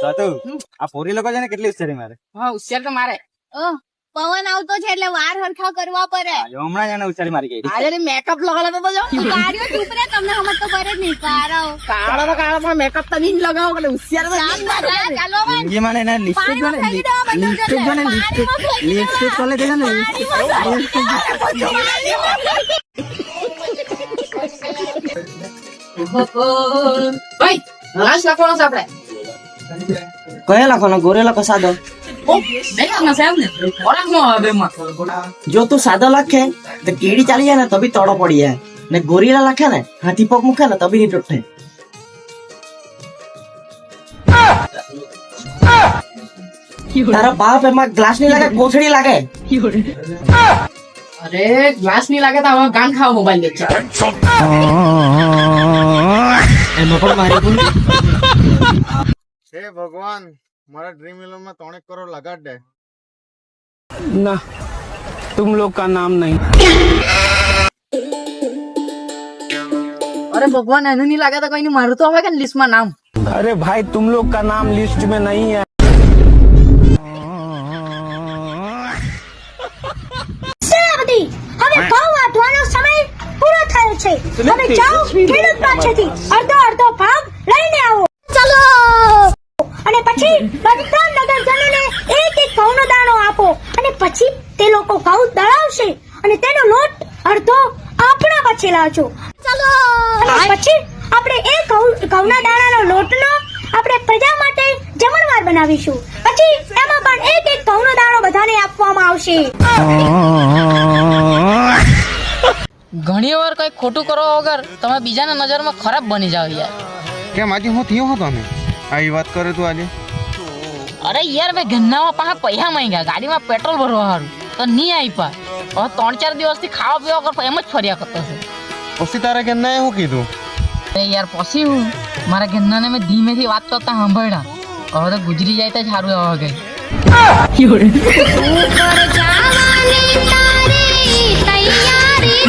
સાતુ આ પોરી લોકો છે ને કેટલી ઉચ્ચારી મારે? હા હોશિયાર તો મારે. પવન આવતો છે એટલે વાર હરખા કરવા પડે. હમણાં એને ઉચ્ચારી મારી ગઈ. આજે મેકઅપ લગાડો તો બોલો. ગાડીઓ ચૂપ તમને હમત તો પડે જ નહીં કારો કાળો તો કાળો પણ મેકઅપ તો નહીં લગાવો એટલે હોશિયાર તો નહીં ચાલો ભાઈ. મને ને એને લિપસ્ટિક જોને લિપસ્ટિક જો ને લિપસ્ટિક. કોલે છે ને ભાઈ લાશ લખવાનો છે આપણે. કયા લખવાનો ગોરે લખો સાદો? જો તું સાદો લખે તો કીડી ચાલી જાય ને તો બી તોડો પડી જાય. ને ગોરીલા લખે ને હાથી પગ મૂકે ને તો બી નહીં તૂટે. તારા બાપ એમાં ગ્લાસની લાગે કોથળી લાગે? અરે ગ્લાસની લાગે તો હવે ગાન ખાવા મોબાઈલ દેખ એમાં પણ મારી હે ભગવાન મારા ડ્રીમ ઇલેવનમાં ત્રણેક કરોડ લગાડ દે ना तुम लोग का नाम नहीं અરે ભગવાન એનું નહીં લાગે તો કઈ નહીં મારું તો હવે કે લિસ્ટમાં નામ अरे भाई तुम लोग का नाम लिस्ट में नहीं है સેનાપતિ હવે ઘઉં વાઢવાનો સમય પૂરો થયો છે હવે જાઓ ખેડૂત પાસેથી અડધો અડધો ભાગ લઈને આવો ચલો અને પછી બધા નગરજનોને એક એક ઘઉંનો દાણો આપો. અને પછી તે લોકો ઘઉં દળાવશે અને તેનો લોટ અડધો આપણા પાછે લાવજો. ચલો. અને પછી આપણે એ ઘઉં ઘઉંના દાણાનો લોટનો આપણે પ્રજા માટે જમણવાર બનાવીશું. પછી એમાં પણ એક એક ઘઉંનો દાણો બધાને આપવામાં આવશે. ઘણી વાર કઈ ખોટું કરો વગર તમે બીજાના નજરમાં ખરાબ બની જાવ યાર. કેમ આજે હું થયો હતો ને આવી વાત કરે તું આજે? અરે યાર મેં ગન્નામાં પાછા પૈસા માંગ્યા. ગાડીમાં પેટ્રોલ ભરવા હારું. તો નહીં આપ્યા હવે ત્રણ ચાર દિવસથી ખાવા પીવા કરતો એમ જ ફર્યા કરતો છે. પછી તારા કે ના શું કીધું? અરે યાર પછી હું મારા ગન્નાને મેં ધીમેથી વાત કરતા સાંભળ્યા. હવે તો ગુજરી જાય તો સારું હવે ગઈ ઉપર જવાની તારી તૈયારી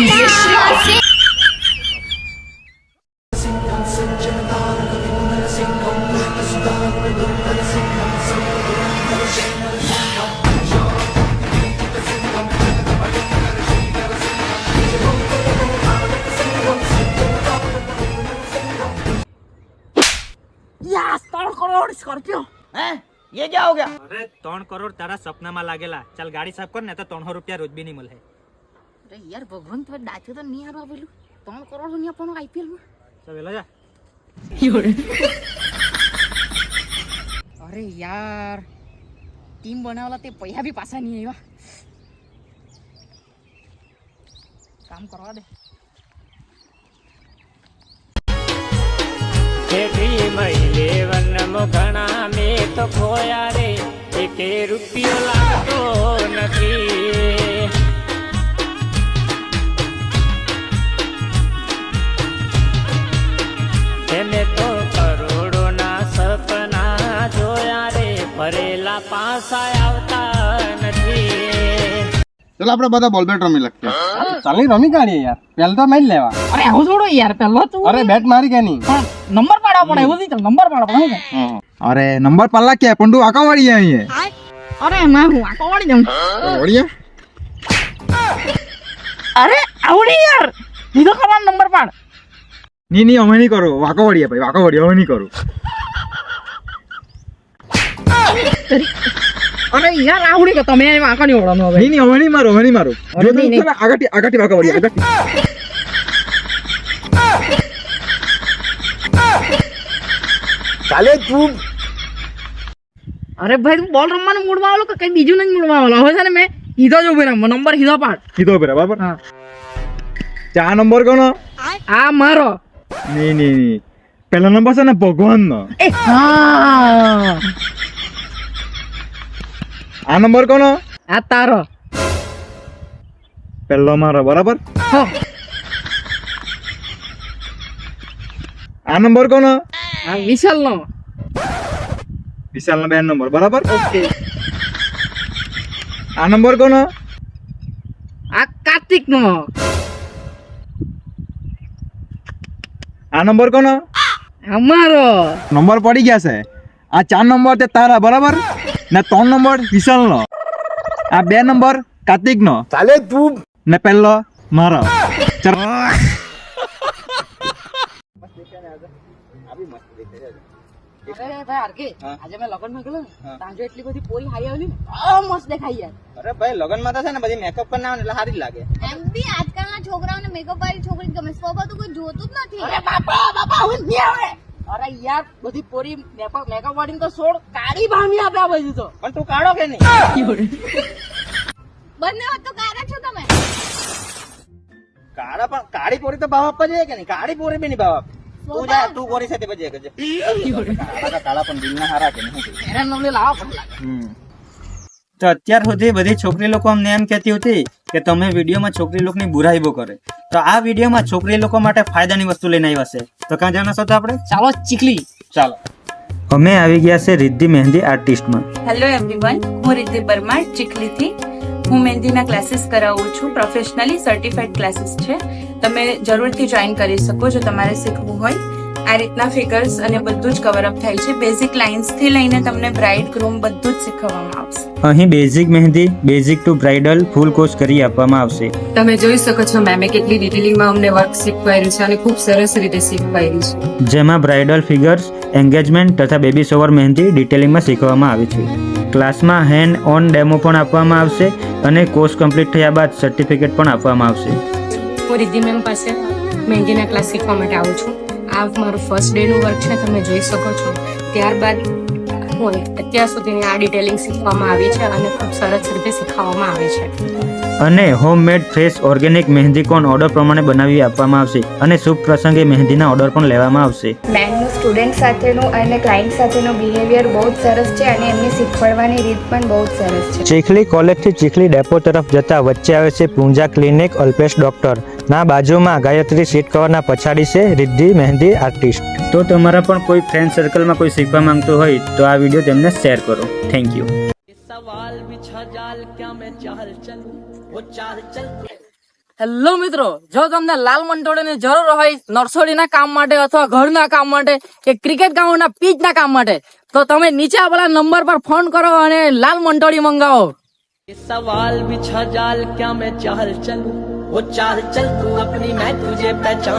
કરજો હે? ये क्या हो गया અરે ત્રણ કરોડ તારા સપનામાં લાગેલા. ચાલ ગાડી સાફ કર ને તો ત્રણસો રૂપિયા રોજ બી નહીં મળે. અરે યાર ભગવાન તો ડાચું તો નહીં હારવા પેલું ત્રણ કરોડ રૂપિયા પણ આઈપીએલમાં. ચાલ વેલા જા. અરે યાર ટીમ બનાવલા તે પૈસા બી પાછા નહીં આવ્યા. કામ કરવા દે. ટીમ ઘણા મે તો ખોયા રે એકે રૂપિયો લાગતો નથી. એને તો કરોડોના સપના જોયા રે ભરેલા પાસા આવતા નથી. ચલો આપણે બધા બોલ બેટ રમી લખીએ. ચાલી રમી કાઢીએ યાર. પેલ તો મેં લેવા. અરે હું થોડો યાર પહેલો તું. અરે બેટ મારી કે નહીં? નંબર પાડવા પડે એવું નહીં નંબર પાડવા પડે? અરે નંબર પાડલા કે પણ તું આકા વાળી અહીં અરે ના હું આકા વાળી જાઉં. વળીએ. અરે આવડી યાર. લીધો ખબર નંબર પાડ. ની ની અમે નહીં કરો. વાકો વળીએ ભાઈ વાકો વળીએ અમે નહીં કરું. અરે યાર આવડી કે તમે એમાં વાંકા નહીં ઓળવાનું હવે. નહીં હવે નહીં મારો હવે નહીં મારો. જો તું નહીં. આગાટી આગળથી વાકો વળીએ આગળથી. ચાલે તું. અરે ભાઈ તું બોલ રમવાનું મૂડમાં આવેલો કે કઈ બીજું નહીં મૂડમાં આવેલો? હવે છે ને મેં હીધો જ ઊભી રમ નંબર હીધો પાડ. કીધો પેલા બરાબર? હા. ચા નંબર કોનો? આ મારો. નહીં નહીં નહીં. પહેલો નંબર છે ને ભગવાનનો. એ હા. આ નંબર કોનો આ તારો પહેલો મારો બરાબર હો આ નંબર કોનો આ વિશાલ નો વિશાલ બેન નંબર બરાબર ઓકે આ નંબર કોનો આ કાર્તિક નો આ નંબર કોનો અમારો નંબર પડી ગયા છે આ ચાર નંબર તે તારા બરાબર ને ત્રણ નંબર વિશાલનો. આ બે નંબર કાર્તિકનો. ચાલે તું. ને પહેલો મારો. અરે મેં લગનમાં ગયેલો ને એટલી બધી પોરી હારી આવેલી મસ્ત દેખાઈ યાર. ભાઈ લગન તો છે ને બધી મેકઅપ કરી નાખે એટલે સારી લાગે. એમ બી આજકાલના મેકઅપ વાળી છોકરી ગમે સ્વભાવ તો કોઈ જોતું જ નથી. બાપા બાપા હું અરે યાર બધી પોરી મેકઅપ મેકઅપ વાળી તો સોળ કાળી ભામી આપે આ બધું તો. પણ તું કાઢો કે નહીં? બંને વાત તો કારા છો તમે. કાળા પણ કાળી પોરી તો ભાવ આપવા જોઈએ કે નહીં? કાળી પોરી બી નહીં ભાવ આપે. તું જા તું પોરી સાથે પછી કરજે. કાળા પણ દિલના હારા કે નહીં? એના નમને લાવો પણ લાગે તો અત્યાર સુધી બધી છોકરી લોકો અમને એમ કહેતી હતી કે તમે વિડીયોમાં છોકરી લોકોની બુરાઈ બહુ કરે. તો આ વિડીયોમાં છોકરી લોકો માટે ફાયદાની વસ્તુ લઈને આવ્યા છે. તો ક્યાં જવાના છો તો આપણે? ચાલો ચીકલી ચાલો. અમે આવી ગયા છે રિદ્ધિ મહેંદી આર્ટિસ્ટમાં. હેલો એવરીવન હું રિદ્ધિ પરમાર ચીખલીથી. હું મહેંદીના ક્લાસીસ કરાવું છું. પ્રોફેશનલી સર્ટિફાઈડ ક્લાસીસ છે. તમે જરૂરથી જોઈન કરી શકો જો તમારે શીખવું હોય. આ રીતના ફિગર્સ અને બધું જ કવર અપ થાય છે. બેઝિક લાઇન્સથી લઈને તમને બ્રાઇડ ગ્રૂમ બધું જ શીખવવામાં આવશે. અહીં basic mehndi basic to bridal full course કરી આપવામાં આવશે. તમે જોઈ શકો છો મેમે કેટલી ડિટેલિંગમાં અમને વર્ક શીખવાડ્યું છે અને ખૂબ સરસ રીતે શીખવાડ્યું છે. જેમાં બ્રાઇડલ ફિગર્સ એન્ગેજમેન્ટ તથા બેબી શોવર મહેંદી ડિટેલિંગમાં શીખવવામાં આવે છે. ક્લાસમાં હેન્ડ ઓન ડેમો પણ આપવામાં આવશે અને કોર્સ કમ્પ્લીટ થયા બાદ સર્ટિફિકેટ પણ આપવામાં આવશે. હું રિદ્ધિ મેમ પાસે મહેંદીના ક્લાસ શીખવા માટે આવું છું. આ મારું ફર્સ્ટ ડેનું વર્ક છે તમે જોઈ શકો છો. ત્યારબાદ હું અત્યાર સુધીની આ ડિટેલિંગ શીખવામાં આવી છે અને ખૂબ સરસ રીતે શીખવવામાં આવે છે. અને homemade fresh organic mehndi cone order પ્રમાણે બનાવી આપવામાં આવશે અને શુભ પ્રસંગે મહેંદીના ઓર્ડર પણ લેવામાં આવશે. મેમનું સ્ટુડન્ટ સાથેનું અને ક્લાયન્ટ સાથેનું બિહેવિયર બહુ જ સરસ છે અને એમની શીખવાડવાની રીત પણ બહુ જ સરસ છે. ચીખલી કોલેજથી ચીખલી ડેપો તરફ જતા વચ્ચે આવે છે પૂંજા ક્લિનિક અલ્પેશ ડોક્ટર ના બાજુમાં ગાયત્રી સીટ કવરના પછાડી છે રિદ્ધિ મહેંદી આર્ટિસ્ટ. તો તમારા પણ કોઈ ફ્રેન્ડ સર્કલમાં કોઈ શીખવા માંગતું હોય તો આ વીડિયો તેમને શેર કરો. થેન્ક યુ સવાલ હેલો મિત્રો જો તમને લાલ મંટોળીની જરૂર હોય નર્સરીના કામ માટે અથવા ઘરના કામ માટે કે ક્રિકેટ ગ્રાઉન્ડના પીચના કામ માટે તો તમે નીચે આપણા નંબર પર ફોન કરો અને લાલ મંટોળી મંગાવો. સવાલ બિછા જાલ ક્યા મેં ચાલ ચલું वो चाल चल तू अपनी मैं तुझे पहचान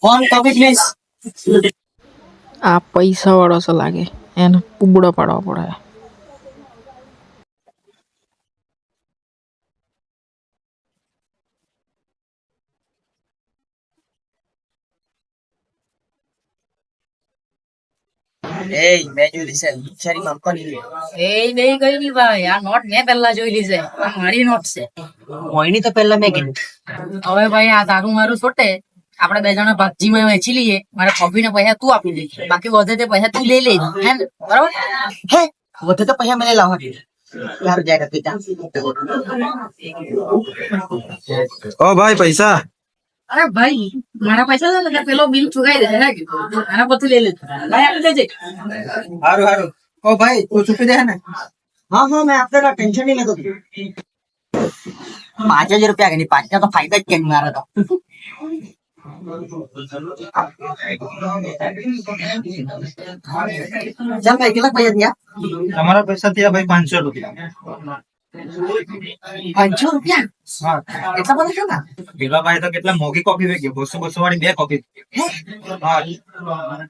ફોન કોપી પ્લીઝ આ પૈસા વાળો છે લાગે એને પુબડો પાડવો પડે એ મેં જોઈ છે. બિચારી કંપની એ નહીં ગઈ ભાઈ. આ નોટ મેં પહેલા જોઈ લીધી આ મારી નોટ છે. મોયની તો પહેલા મેં કીધું. હવે ભાઈ આ તારું મારું છોટે. આપણે બે જણા ભાગજીમાં વેચી લઈએ. મારે કોફી ના પૈસા તું આપી દે. બાકી વધે તે પૈસા તું લઈ લે હે ને? બરાબર? હે? વધે તો પૈસા મને લાવવા પિતા ઓ ભાઈ પૈસા. અરે ભાઈ મારા પૈસા છે ને એટલે પેલો બિલ ચુકાઈ દે હે કે આના પરથી લઈ લેજે ભાઈ આપી દેજે સારું સારું ઓ ભાઈ તું ચૂકી દે ને હા હા મેં આપને ટેન્શન નહીં લેતો પાંચ હજાર રૂપિયા કે નહીં પાંચ તો ફાયદા જ કેમ મારે તો ચાલ ભાઈ કેટલા પૈસા થયા તમારા પૈસા થયા ભાઈ પાંચસો રૂપિયા પાંચસો રૂપિયા એટલા બધા શું ભાઈ તો કેટલા મોંઘી કોફી વેચી બસો બસો વાળી બે કોફી હા.